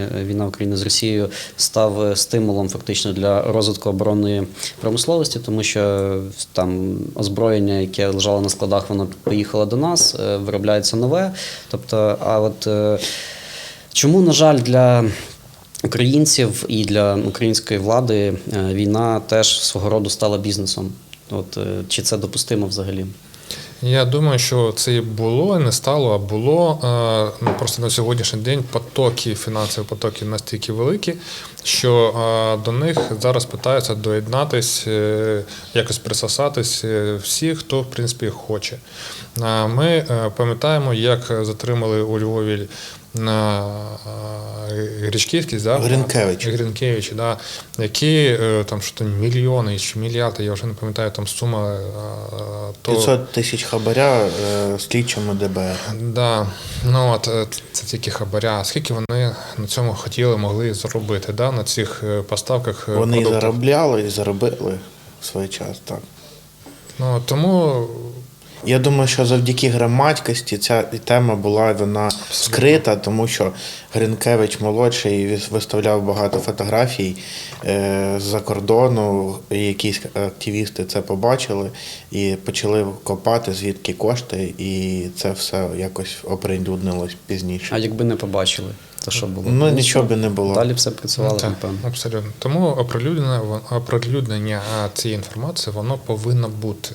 Е, Війна України з Росією став е, стимулом фактично для розвитку оборонної промисловості, тому що е, там озброєння, яке лежало на складах, воно поїхало до нас, виробляється нове. Тобто, а от чому, на жаль, для українців і для української влади війна теж свого роду стала бізнесом? От чи це допустимо взагалі? Я думаю, що це і було, і не стало, а було. Е, ну, Просто на сьогоднішній день потоки, фінансові потоки настільки великі, що е, до них зараз питаються доєднатись, е, якось присосатись всі, хто в принципі хоче. Ми пам'ятаємо, як затримали у Львові на е, да? Гринкевич. Гринкевич, да, які там що то мільйони чи мільярди, я вже не пам'ятаю там сума. То... 500 тисяч хабаря е, слідчому ДБР. Да, ну от е, це тільки хабаря. Скільки вони на цьому хотіли, могли заробити, да, на цих е, поставках Вони продуктів? заробляли, і заробили в свій час. Так. Ну, тому Я думаю, що завдяки громадськості ця тема була вона скрита, тому що Гринкевич молодший вис- виставляв багато фотографій е, з-за кордону. і Якісь активісти це побачили і почали копати, звідки кошти, і це все якось оприлюднилось пізніше. А якби не побачили, то що було? Ну нічого би не було. Далі все працювало, так, напевно. абсолютно. Тому оприлюднення, оприлюднення цієї інформації воно повинно бути.